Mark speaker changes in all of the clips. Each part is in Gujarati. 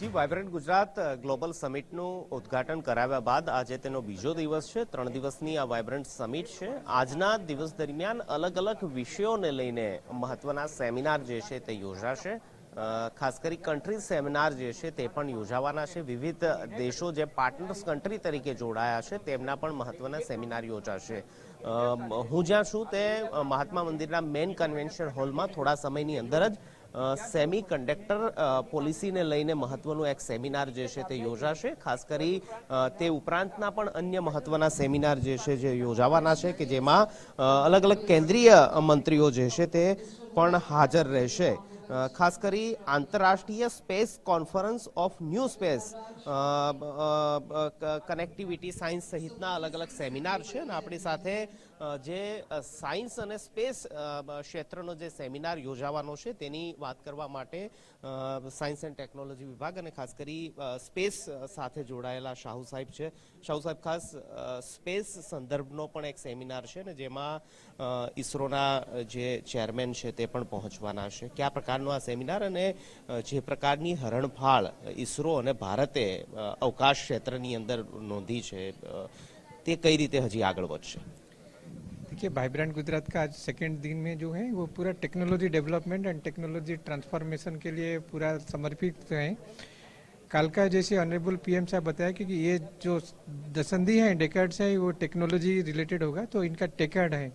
Speaker 1: જી વાઇબ્રન્ટ ગુજરાત ગ્લોબલ સમિટનું ઉદ્ઘાટન કરાવ્યા બાદ આજે તેનો બીજો દિવસ છે. ત્રણ દિવસની આ વાઇબ્રન્ટ સમિટ છે. આજના દિવસ દરમિયાન અલગ અલગ વિષયોને લઈને મહત્વના સેમિનાર જે છે તે યોજાશે. ખાસ કરી કન્ટ્રી સેમિનાર જે છે તે પણ યોજાવાના છે. વિવિધ દેશો જે પાર્ટનર્સ કન્ટ્રી તરીકે જોડાયા છે તેમના પણ મહત્વના સેમિનાર યોજાશે. હું જ્યાં છું તે મહાત્મા મંદિરના મેઇન કન્વેન્શન હોલમાં થોડા સમયની અંદર જ સેમી કન્ડક્ટર પોલિસીને લઈને મહત્વનું એક સેમિનાર જે છે તે યોજાશે. ખાસ કરી તે ઉપરાંતના પણ અન્ય મહત્વના સેમિનાર જે છે જે યોજાવાના છે કે જેમાં અલગ અલગ કેન્દ્રીય મંત્રીઓ જે છે તે પણ હાજર રહેશે. ખાસ કરી આંતરરાષ્ટ્રીય space conference of new space. Connectivity science સહિતના અલગ અલગ સેમિનાર છે અને આપણી સાથે જે સાયન્સ અને સ્પેસ ક્ષેત્રનો જે સેમિનાર યોજાવાનો છે તેની વાત કરવા માટે સાયન્સ એન્ડ ટેકનોલોજી વિભાગ અને ખાસ કરી સ્પેસ સાથે જોડાયેલા શાહુ સાહેબ છે. શાહુ સાહેબ, ખાસ સ્પેસ સંદર્ભનો પણ એક સેમિનાર છે ને જેમાં ઇસરોના જે ચેરમેન છે તે પણ પહોંચવાના છે. કયા પ્રકારનો આ સેમિનાર અને અ, જે પ્રકારની હરણફાળ ઇસરો અને ભારતે અ, અવકાશ ક્ષેત્રની અંદર નોંધી છે અ, તે કઈ રીતે હજી આગળ વધશે
Speaker 2: देखिए वाइब्रेंट गुजरात का आज सेकेंड दिन में जो है वो पूरा technology development and technology transformation के लिए पूरा समर्पित है कल का जैसे ऑनरेबल पीएम साहब बताया कि कि ये जो दसंधी है डेकेड्स है वो टेक्नोलॉजी रिलेटेड होगा तो इनका टेकेड है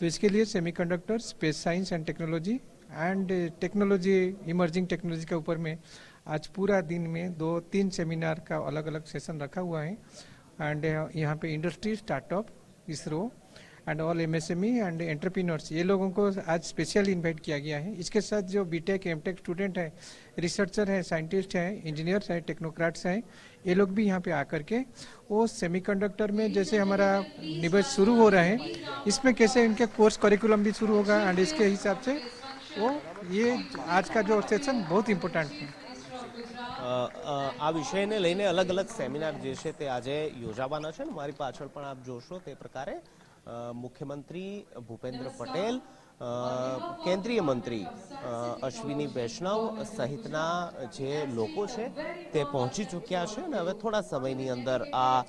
Speaker 2: तो इसके लिए semiconductor space science and technology and technology emerging technology के ऊपर में आज पूरा दिन में दो, तीन सेमिनार का अलग अलग सेशन रखा हुआ है। एंड यहाँ पे industry startup ISRO and all MSME and entrepreneurs ये लोगों को आज स्पेशल इनवाइट किया गया है। इसके साथ जो बीटेक एमटेक स्टूडेंट हैं रिसर्चर हैं साइंटिस्ट हैं इंजीनियर्स हैं टेक्नोक्रेट्स हैं, ये लोग भी यहाँ पे आकर के वो सेमीकंडक्टर में जैसे हमारा निवेश शुरू हो रहा है, इसमें कैसे इनके कोर्स करिकुलम भी शुरू होगा एंड इसके हिसाब से वो ये आज का जो सेशन बहुत इम्पोर्टेंट है
Speaker 1: અ, અ, આ વિષયને લઈને અલગ અલગ સેમિનાર જે છે તે આજે યોજાવાના છે ને મારી પાછળ પણ આપ જોશો તે પ્રકારે અ, મુખ્યમંત્રી ભૂપેન્દ્ર પટેલ અ, કેન્દ્રીય મંત્રી અશ્વિની વૈષ્ણવ સહિતના જે લોકો છે તે પહોંચી ચૂક્યા છે અને હવે થોડા સમયની અંદર આ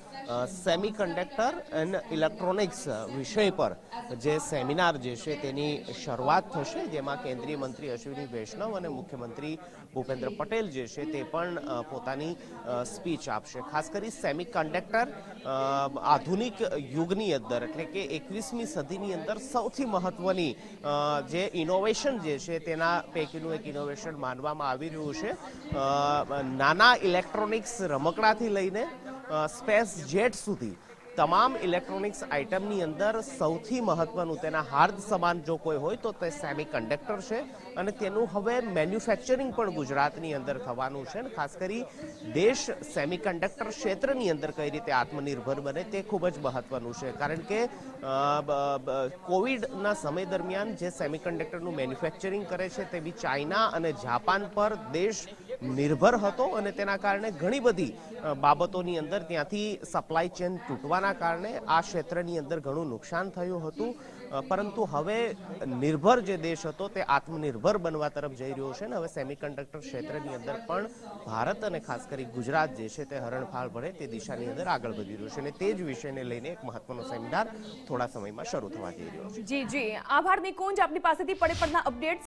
Speaker 1: સેમી કન્ડક્ટર એન્ડ ઇલેક્ટ્રોનિક્સ વિષય પર જે સેમિનાર જે છે તેની શરૂઆત થશે, જેમાં કેન્દ્રીય મંત્રી અશ્વિની વૈષ્ણવ અને મુખ્યમંત્રી ભૂપેન્દ્ર પટેલ જે છે તે પણ પોતાની સ્પીચ આપશે. ખાસ કરી સેમી કન્ડક્ટર આધુનિક યુગની અંદર, એટલે કે એકવીસમી સદીની અંદર સૌથી મહત્વની જે ઇનોવેશન જે છે તેના પૈકીનું એક ઇનોવેશન માનવામાં આવી રહ્યું છે. નાના ઇલેક્ટ્રોનિક્સ રમકડાથી લઈને સ્પેસ જેટ સુધી. તમામ ઇલેક્ટ્રોનિક્સ આઇટમની અંદર સૌથી મહત્વનું, તેના હાર્દ સમાન જો કોઈ હોય તો તે સેમી કન્ડક્ટર છે અને તેનું હવે મેન્યુફેક્ચરિંગ પણ ગુજરાતની અંદર થવાનું છે અને ખાસ કરી દેશ સેમી કન્ડક્ટર ક્ષેત્રની અંદર કઈ રીતે આત્મનિર્ભર બને તે ખૂબ જ મહત્વનું છે. કારણ કે કોવિડના સમય દરમિયાન જે સેમી કન્ડક્ટરનું મેન્યુફેક્ચરિંગ કરે છે તે બી ચાઇના અને જાપાન પર દેશ નિર્ભર હતો અને તેના કારણે ઘણી બધી બાબતોની અંદર ત્યાંથી સપ્લાય ચેન તૂટવાના કારણે આ ક્ષેત્રની અંદર ઘણું નુકસાન થયું હતું. પરંતુ હવે નિર્ભર જે દેશ હતો તે આત્મનિર્ભર બનવા તરફ જઈ રહ્યો છે ને હવે સેમિકન્ડક્ટર ક્ષેત્રની અંદર પણ ભારત અને ખાસ કરી ગુજરાત જે છે તે હરણફાળ ભરે તે દિશાની અંદર આગળ વધી રહ્યું છે અને તે જ વિષયને લઈને એક મહત્વનો સેમિનાર થોડા સમયમાં શરૂ થવા જઈ રહ્યો છે.
Speaker 3: જી જી. આભાર નિકુંજ આપની પાસેથી પડે પડના અપડેટ